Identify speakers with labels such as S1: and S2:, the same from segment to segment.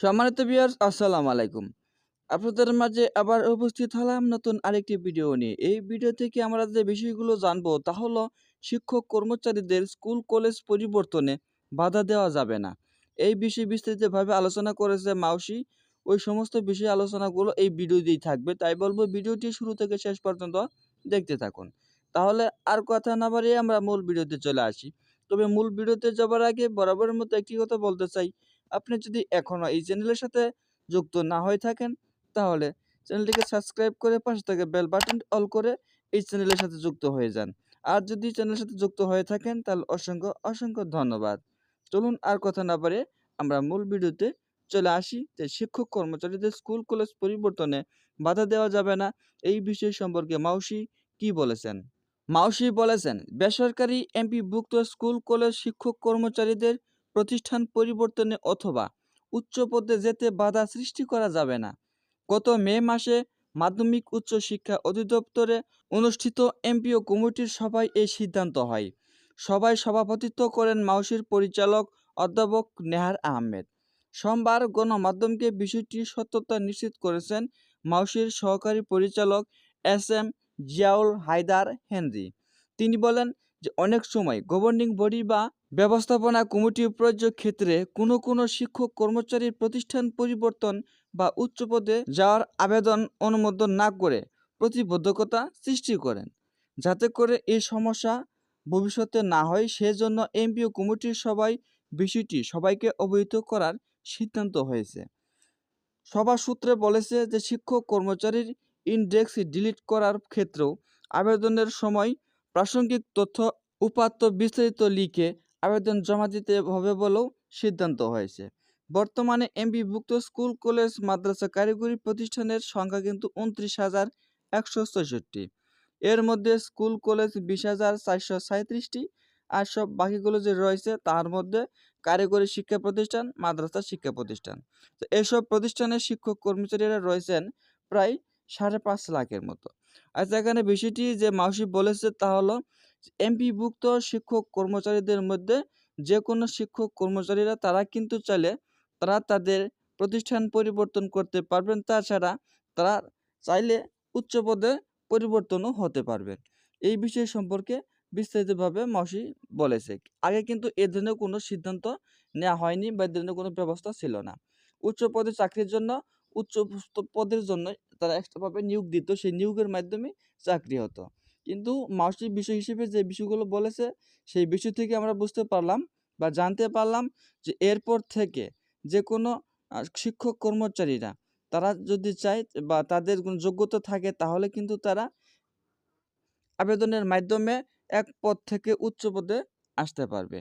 S1: সম্মানিত ভিউয়ার্স আসসালামু আলাইকুম। আপনাদের মাঝে আবার উপস্থিত হলাম নতুন আরেকটি ভিডিও নিয়ে। এই ভিডিও থেকে আমরা যে বিষয়গুলো জানব তা হলো শিক্ষক কর্মচারীদের স্কুল, কলেজ পরিবর্তনে বাধা দেওয়া যাবে না। এই বিষয়ে বিস্তারিতভাবে আলোচনা করেছে মাউসি। ওই সমস্ত বিষয় আলোচনাগুলো এই ভিডিওতেই থাকবে। তাই বলব ভিডিওটি শুরু থেকে শেষ পর্যন্ত দেখতে থাকুন। তাহলে আর কথা না বাড়িয়ে আমরা মূল ভিডিওতে চলে আসি। তবে মূল ভিডিওতে যাবার আগে বরাবরের মতো একটি কথা বলতে চাই। আপনি যদি এখনও এই চ্যানেলের সাথে যুক্ত না হয়ে থাকেন, তাহলে চ্যানেলটিকে সাবস্ক্রাইব করে পাশে থেকে বেল বাটন অল করে এই চ্যানেলের সাথে যুক্ত হয়ে যান। আর যদি চ্যানেলের সাথে যুক্ত হয়ে থাকেন, তাহলে অসংখ্য অসংখ্য ধন্যবাদ। চলুন আর কথা না পারে আমরা মূল ভিডিওতে চলে আসি যে শিক্ষক কর্মচারীদের স্কুল কলেজ পরিবর্তনে বাধা দেওয়া যাবে না, এই বিষয় সম্পর্কে মাউসি কি বলেছেন? মাউসি বলেছেন, বেসরকারি এমপিভুক্ত স্কুল কলেজ শিক্ষক কর্মচারীদের প্রতিষ্ঠান পরিবর্তনে অথবা উচ্চ পদে যেতে বাধা সৃষ্টি করা যাবে না। গত মে মাসে মাধ্যমিক উচ্চ শিক্ষা অধিদপ্তরে অনুষ্ঠিত এমপিও কমিটির সভায় এই সিদ্ধান্ত হয়। সভায় সভাপতিত্ব করেন মাউসির পরিচালক অধ্যাপক নেহার আহমেদ। সোমবার গণমাধ্যমকে বিষয়টির সত্যতা নিশ্চিত করেছেন মাউসির সহকারী পরিচালক S M Ziaul Haider Henry. তিনি বলেন যে অনেক সময় গভর্নিং বডি বা ব্যবস্থাপনা কমিটি প্রযোজ্য ক্ষেত্রে কোনো কোনো শিক্ষক কর্মচারীর প্রতিষ্ঠান পরিবর্তন বা উচ্চ পদে যাওয়ার আবেদন অনুমোদন না করে প্রতিবদ্ধকতা সৃষ্টি করেন। যাতে করে এই সমস্যা ভবিষ্যতে না হয়, সেজন্য এমপিও কমিটির সবাই বিষয়টি সবাইকে অবহিত করার সিদ্ধান্ত হয়েছে। সভা সূত্রে বলেছে যে, শিক্ষক কর্মচারীর ইন্ডেক্স ডিলিট করার ক্ষেত্রেও আবেদনের সময় প্রাসঙ্গিক তথ্য উপাত্ত বিস্তারিত লিখে আবেদন জমা দিতে হবে বলেও সিদ্ধান্ত হয়েছে। বর্তমানে এমপিভুক্ত স্কুল, কলেজ, মাদ্রাসা কারিগরি প্রতিষ্ঠানের সংখ্যা কিন্তু উনত্রিশ হাজার একশো ছয়ষট্টি। এর মধ্যে স্কুল, কলেজ বিশ হাজার চারশো সাঁত্রিশটি আর সব বাকিগুলো যে রয়েছে তার মধ্যে কারিগরি শিক্ষা প্রতিষ্ঠান, মাদ্রাসা শিক্ষা প্রতিষ্ঠান। তো এসব প্রতিষ্ঠানের শিক্ষক কর্মচারীরা রয়েছেন প্রায় সাড়ে পাঁচ লাখের মতো। আচ্ছা এখানে বিষয়টি যে মাউসি বলেছে তা হলো এমপিভুক্ত শিক্ষক কর্মচারীদের মধ্যে যে কোনো শিক্ষক কর্মচারীরা তারা কিন্তু চাইলে তারা তাদের প্রতিষ্ঠান পরিবর্তন করতে পারবেন। তাছাড়া তারা চাইলে উচ্চ পদে পরিবর্তনও হতে পারবেন। এই বিষয় সম্পর্কে বিস্তারিতভাবে মাসি বলেছে। আগে কিন্তু এ ধরনের কোনো সিদ্ধান্ত নেওয়া হয়নি বা এ ধরনের কোনো ব্যবস্থা ছিল না। উচ্চ পদে চাকরির জন্য, উচ্চ পদের জন্য তারা এক্সট্রাভাবে নিয়োগ দিত। সেই নিয়োগের মাধ্যমে চাকরি হতো। কিন্তু মাউসি বিষয় হিসেবে যে বিষয়গুলো বলেছে, সেই বিষয় থেকে আমরা বুঝতে পারলাম বা জানতে পারলাম যে এরপর থেকে যে কোনো শিক্ষক কর্মচারীরা তারা যদি চায় বা তাদের যোগ্যতা থাকে তাহলে কিন্তু তারা আবেদনের মাধ্যমে এক পদ থেকে উচ্চ পদে আসতে পারবে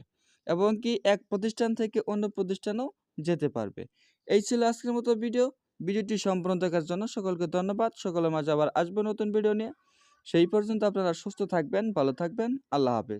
S1: এবং কি এক প্রতিষ্ঠান থেকে অন্য প্রতিষ্ঠানেও যেতে পারবে। এই ছিল আজকের মতো ভিডিও। ভিডিওটি সম্পূর্ণ দেখার জন্য সকলকে ধন্যবাদ। সকলের মাঝে আবার আসবে নতুন ভিডিও নিয়ে। সেই পর্যন্ত আপনারা সুস্থ থাকবেন ভালো থাকবেন। আল্লাহ হাফেজ।